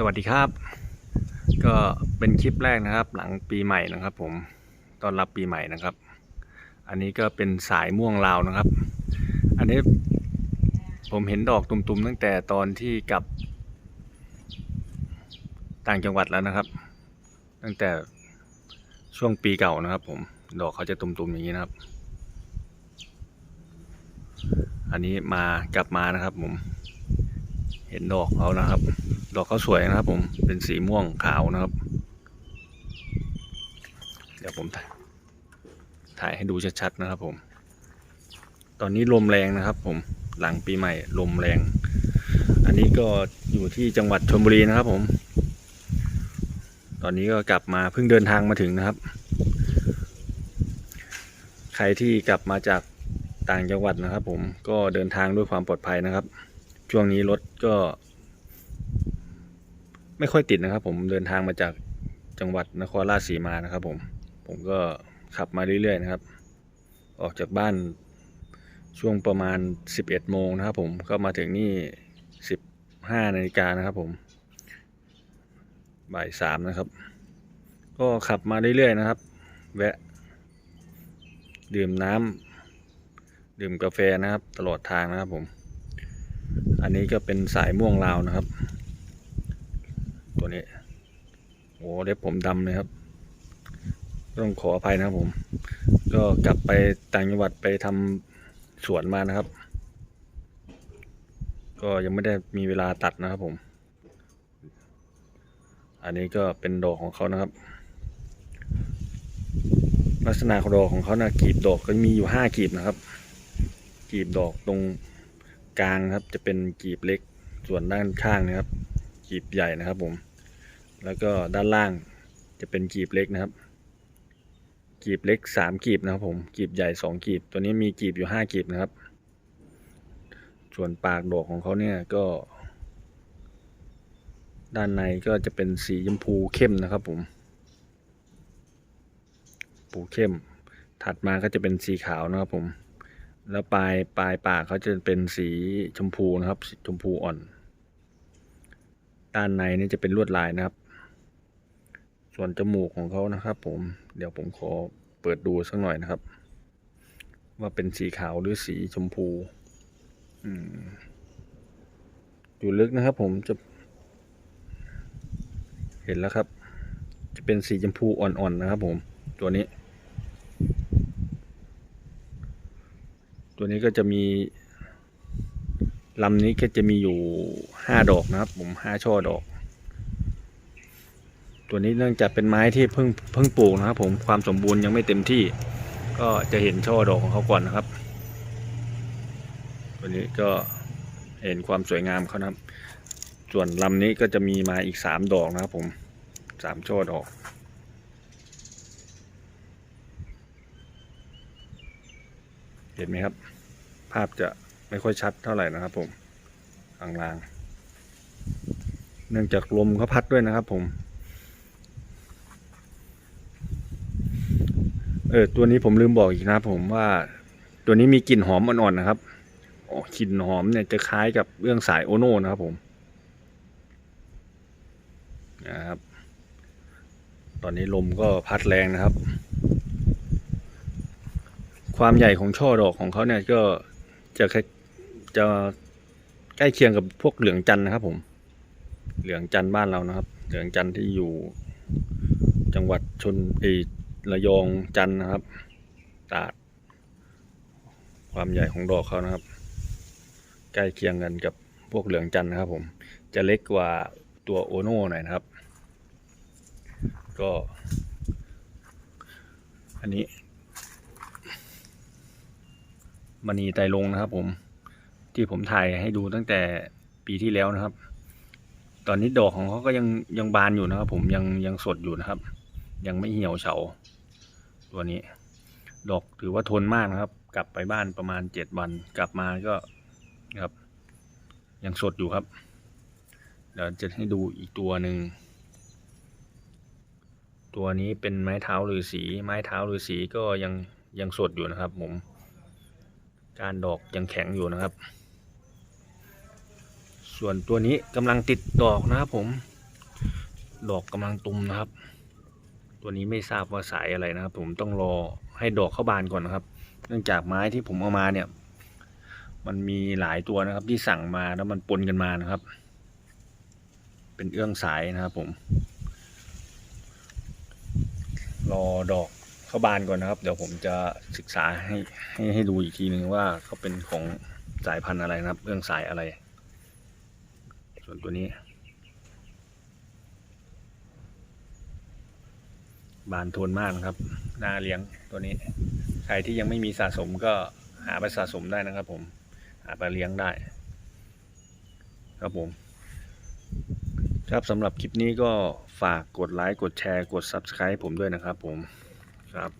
สวัสดีครับ ก็เป็นคลิปแรกนะครับ หลังปีใหม่นะครับ ผมต้อนรับปีใหม่นะครับ อันนี้ก็เป็นสายม่วงลาวนะครับ อันนี้ผมเห็นดอกตุ่มๆตั้งแต่ตอนที่กลับ ต่างจังหวัดแล้วนะครับ ตั้งแต่ช่วงปีเก่านะครับ ผมดอกเขาจะตุ่มๆอย่างนี้นะครับ อันนี้มากลับมานะครับผม เห็นดอกเขานะครับ ดอกเขาสวยนะครับ ผมเป็นสีม่วงขาวนะครับ เดี๋ยวผมถ่ายให้ดูชัดๆนะครับผม ตอนนี้ลมแรงนะครับ ผมหลังปีใหม่ลมแรง อันนี้ก็อยู่ที่จังหวัดชลบุรีนะครับ ผม ตอนนี้ก็กลับมาเพิ่งเดินทางมาถึงนะครับ ใครที่กลับมาจากต่างจังหวัดนะครับ ผมก็เดินทางด้วยความปลอดภัยนะครับ ช่วงนี้รถก็ ไม่ค่อยติดนะครับ ผมเดินทางมาจากจังหวัดนครราชสีมานะครับ ผม ผมก็ขับมาเรื่อยๆนะครับ ออกจากบ้านช่วงประมาณ 11 โมงนะครับ ผมก็มาถึงนี่ 15นาฬิกานะครับ ผม บ่ายสามนะครับ ก็ขับมาเรื่อยๆนะครับ แวะ ดื่มน้ำดื่มกาแฟนะครับ ตลอดทางนะครับผม อันนี้ก็เป็นสายม่วงลาวนะครับ ตัวนี้โอ้เล็บผมดำเลยครับ ต้องขออภัยนะครับผม ก็กลับไปต่างจังหวัดไปทำสวนมานะครับ ก็ยังไม่ได้มีเวลาตัดนะครับผม อันนี้ก็เป็นดอกของเขานะครับ ลักษณะของดอกของเขานะกีบดอกก็มีอยู่ห้ากีบนะครับ กีบดอกตรง กลางครับ จะเป็นกีบเล็ก ส่วนด้านข้างนะครับ กีบใหญ่นะครับผม แล้วก็ด้านล่างจะเป็นกีบเล็กนะครับ กีบเล็กสามกีบนะครับผม กีบใหญ่สองกีบ ตัวนี้มีกีบอยู่ห้ากีบนะครับ ส่วนปากดอกของเขาเนี่ยก็ ด้านในก็จะเป็นสีชมพูเข้มนะครับผมปูเข้ม ถัดมาก็จะเป็นสีขาวนะครับผม แล้วปลายปลายปากเขาจะเป็นสีชมพูนะครับชมพูอ่อน ด้านในนี่จะเป็นลวดลายนะครับ ส่วนจมูกของเขานะครับ ผมเดี๋ยวผมขอเปิดดูสักหน่อยนะครับ ว่าเป็นสีขาวหรือสีชมพูอยู่ลึกนะครับ ผมจะ เห็นแล้วครับ จะเป็นสีชมพูอ่อนๆนะครับ ผมตัวนี้ ตัวนี้ก็จะมีลำนี้ก็จะมีอยู่ห้าดอกนะครับ ผมห้าช่อดอก ตัวนี้เนื่องจากเป็นไม้ที่เพิ่งเพิ่งปลูกนะครับ ผมความสมบูรณ์ยังไม่เต็มที่ ก็จะเห็นช่อดอกของเขาก่อนนะครับ ตัวนี้ก็เห็นความสวยงามเขานะครับ ส่วนลำนี้ก็จะมีมาอีกสามดอกนะครับ ผมสามช่อดอก เห็นไหมครับ ภาพจะไม่ค่อยชัดเท่าไหร่นะครับ ผมลางๆ เนื่องจากลมเขาพัดด้วยนะครับ ผม เออตัวนี้ผมลืมบอกอีกนะครับผมว่า ตัวนี้มีกลิ่นหอมอ่อนๆนะครับอ๋อกลิ่นหอมเนี่ยจะคล้ายกับเรื่องสายโอโน่นะครับผมนะครับ ตอนนี้ลมก็พัดแรงนะครับ ความใหญ่ของช่อดอกของเขาเนี่ยก็จะคล้ายจะใกล้เคียงกับพวกเหลืองจันนะครับ ผม เหลืองจันบ้านเรานะครับ เหลืองจันที่อยู่ จังหวัดชนเอยระยองจันนะครับ ตาด ความใหญ่ของดอกเขานะครับ ใกล้เคียงกันกับพวกเหลืองจันนะครับ ผม จะเล็กกว่าตัวโอโน่หน่อยนะครับ ก็ อันนี้ มณีไตลงนะครับ ผม ที่ผมถ่ายให้ดูตั้งแต่ปีที่แล้วนะครับ ตอนนี้ดอกของเขาก็ยังยังบานอยู่นะครับ ผมยังยังสดอยู่นะครับ ยังไม่เหี่ยวเฉา ตัวนี้ ดอกถือว่าทนมากนะครับ กลับไปบ้านประมาณเจ็ดวันกลับมาก็ครับ ยังสดอยู่ครับ เดี๋ยวจะให้ดูอีกตัวหนึ่งตัวนี้เป็นไม้เท้าฤาษีไม้เท้าฤาษีก็ยังยังสดอยู่นะครับ ผม การดอกยังแข็งอยู่นะครับ ส่วนตัวนี้กำลังติดดอกนะครับผม ดอกกำลังตุมนะครับ ตัวนี้ไม่ทราบว่าสายอะไรนะครับ ผมต้องรอให้ดอกเข้าบานก่อนนะครับ เนื่องจากไม้ที่ผมเอามาเนี่ย มันมีหลายตัวนะครับที่สั่งมาแล้วมันปนกันมานะครับ เป็นเอื้องสายนะครับผม รอดอก เข้าบานก่อนนะครับ เดี๋ยวผมจะศึกษาให้ให้ให้ดูอีกทีหนึ่งว่าเขาเป็นของสายพันธุ์อะไรนะครับเอื้องสายอะไร ส่วนตัวนี้ บานโทนมากนะครับน่าเลี้ยงตัวนี้ ใครที่ยังไม่มีสะสมก็หาไปสะสมได้นะครับ ผมหาไปเลี้ยงได้ ครับผมครับสำหรับคลิปนี้ก็ฝากกดไลค์ กดแชร์ กด Subscribe ผมด้วยนะครับผม ครับ